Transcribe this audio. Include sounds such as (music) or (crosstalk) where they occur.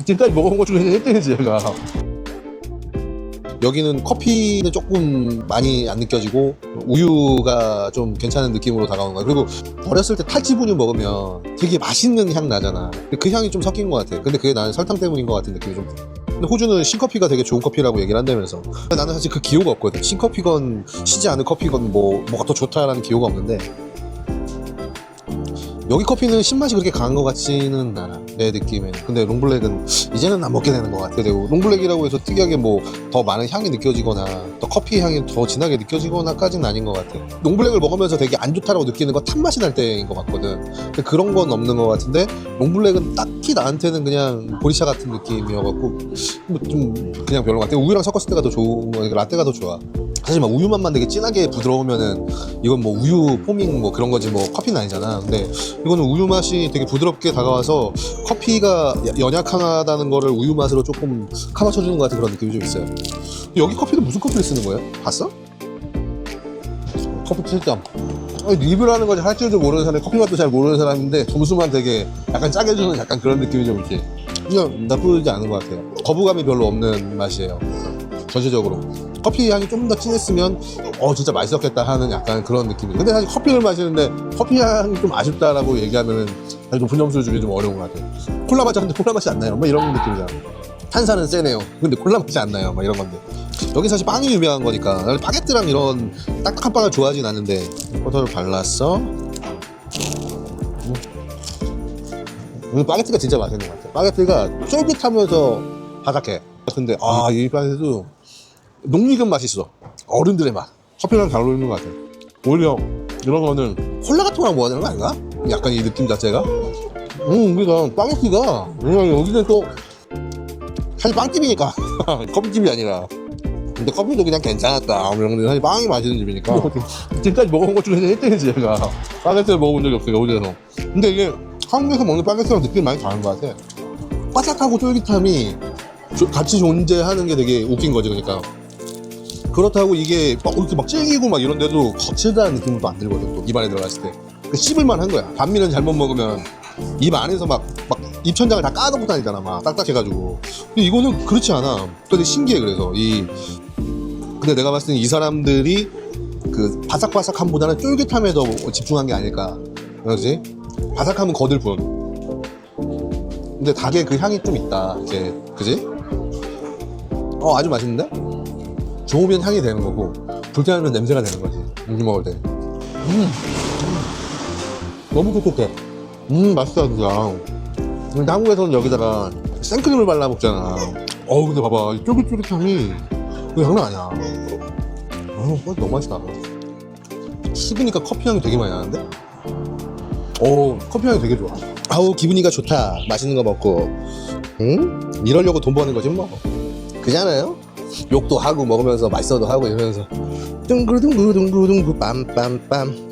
지금까지 먹은 것 중에 1등이지 얘가. 여기는 커피는 조금 많이 안 느껴지고 우유가 좀 괜찮은 느낌으로 다가오는 거야. 그리고 어렸을 때 탈지 분유 먹으면 되게 맛있는 향 나잖아. 그 향이 좀 섞인 것 같아. 근데 그게 나는 설탕 때문인 것 같은 느낌이 좀 근데 호주는 신커피가 되게 좋은 커피라고 얘기를 한다면서. 나는 사실 그 기호가 없거든. 신커피건 시지 않은 커피건 뭐 뭐가 더 좋다라는 기호가 없는데 여기 커피는 신맛이 그렇게 강한 것 같지는 않아 내 느낌엔 근데 롱블랙은 이제는 안 먹게 되는 것 같아 그리고 롱블랙이라고 해서 특이하게 뭐 더 많은 향이 느껴지거나 또 커피 향이 더 진하게 느껴지거나까지는 아닌 것 같아. 롱블랙을 먹으면서 되게 안 좋다라고 느끼는 건 탄맛이 날 때인 것 같거든. 근데 그런 건 없는 것 같은데 롱블랙은 딱히 나한테는 그냥 보리차 같은 느낌이어갖고 뭐 좀 그냥 별로 같아. 우유랑 섞었을 때가 더 좋은 거니까 라떼가 더 좋아 사실 막 우유 맛만 되게 진하게 부드러우면은 이건 뭐 우유 포밍 뭐 그런 거지 뭐 커피는 아니잖아. 근데 이거는 우유 맛이 되게 부드럽게 다가와서 커피가 야- 연약하다는 거를 우유 맛으로 조금 카바쳐주는 것 같은 그런 느낌이 좀 있어요. 여기 커피는 무슨 커피를 쓰는 거예요? 봤어? 커피 7점. 리뷰를 하는 거지. 할 줄도 모르는 사람이 커피 맛도 잘 모르는 사람인데 점수만 되게 약간 짜게 주는 약간 그런 느낌이 좀 있지. 그냥 나쁘지 않은 것 같아요. 거부감이 별로 없는 맛이에요. 전체적으로 커피 향이 좀 더 진했으면 어 진짜 맛있었겠다 하는 약간 그런 느낌이 근데 사실 커피를 마시는데 커피 향이 좀 아쉽다라고 얘기하면은 사실 좀 분점수를 주기 좀 어려운 것 같아요. 콜라 마셨는데 콜라 맛이 안 나요. 뭐 이런 느낌이잖아 탄산은 세네요. 근데 콜라 맛이 안 나요. 막 이런 건데. 여기 사실 빵이 유명한 거니까. 나는 바게트랑 이런 딱딱한 빵을 좋아하진 않는데 버터를 발랐어 음. 음, 바게트가 진짜 맛있는 것 같아 바게트가 쫄깃하면서 바삭해. 근데 아이 바게트도 농익은 맛이 있어. 어른들의 맛. 커피랑 잘 어울리는 것 같아 오히려 이런 거는 콜라 같은 거랑 먹어야 되는 거 아닌가? 약간 이 느낌 자체가? 음 바게트가 음, 여기는 또 사실 빵집이니까. (laughs) 커피집이 아니라. 근데 커피도 그냥 괜찮았다. 근데 사실 빵이 맛있는 집이니까. (laughs) 지금까지 먹은 것 중에 1등이지 얘가. 바게트를 먹어본 적이 없어요 어디에서. 근데 이게 한국에서 먹는 바게트랑 느낌이 많이 다른 것 같아. 바삭하고 쫄깃함이 조- 같이 존재하는 게 되게 웃긴 거지 그러니까 그렇다고 이게 막 이렇게 막 질기고 막 이런데도 거칠다는 느낌은 또 안 들거든 또. 입안에 들어갔을 때. 그 씹을만 한 거야. 반미는 잘못 먹으면 입 안에서 막, 막 입천장을 다 까놓고 다니잖아 막. 딱딱해가지고. 근데 이거는 그렇지 않아. 되게 신기해 그래서. 이 근데 내가 봤을 때 이 사람들이 그 바삭바삭함보다는 쫄깃함에 더 집중한 게 아닐까. 그렇지? 바삭함은 거들 뿐. 근데 닭의 그 향이 좀 있다. 이제. 그지? 어 아주 맛있는데 좋으면 향이 되는 거고 불쾌하면 냄새가 되는 거지 음식 먹을 때. 음. 너무 촉촉해. 음 맛있다 진짜. 근데 한국에서는 여기다가 생크림을 발라 먹잖아. 어우 근데 봐봐 이 쫄깃쫄깃함이. 그 장난 아니야. 어 이거 너무 맛있다. 씹으니까 커피 향이 되게 많이 나는데? 오 커피 향이 되게 좋아. 아우 기분이가 좋다. 맛있는 거 먹고. 응? 이러려고 돈 버는 거지 뭐. 그잖아요 욕도 하고 먹으면서 맛있어도 하고 이러면서 둥그둥그둥그둥그 빰빰빰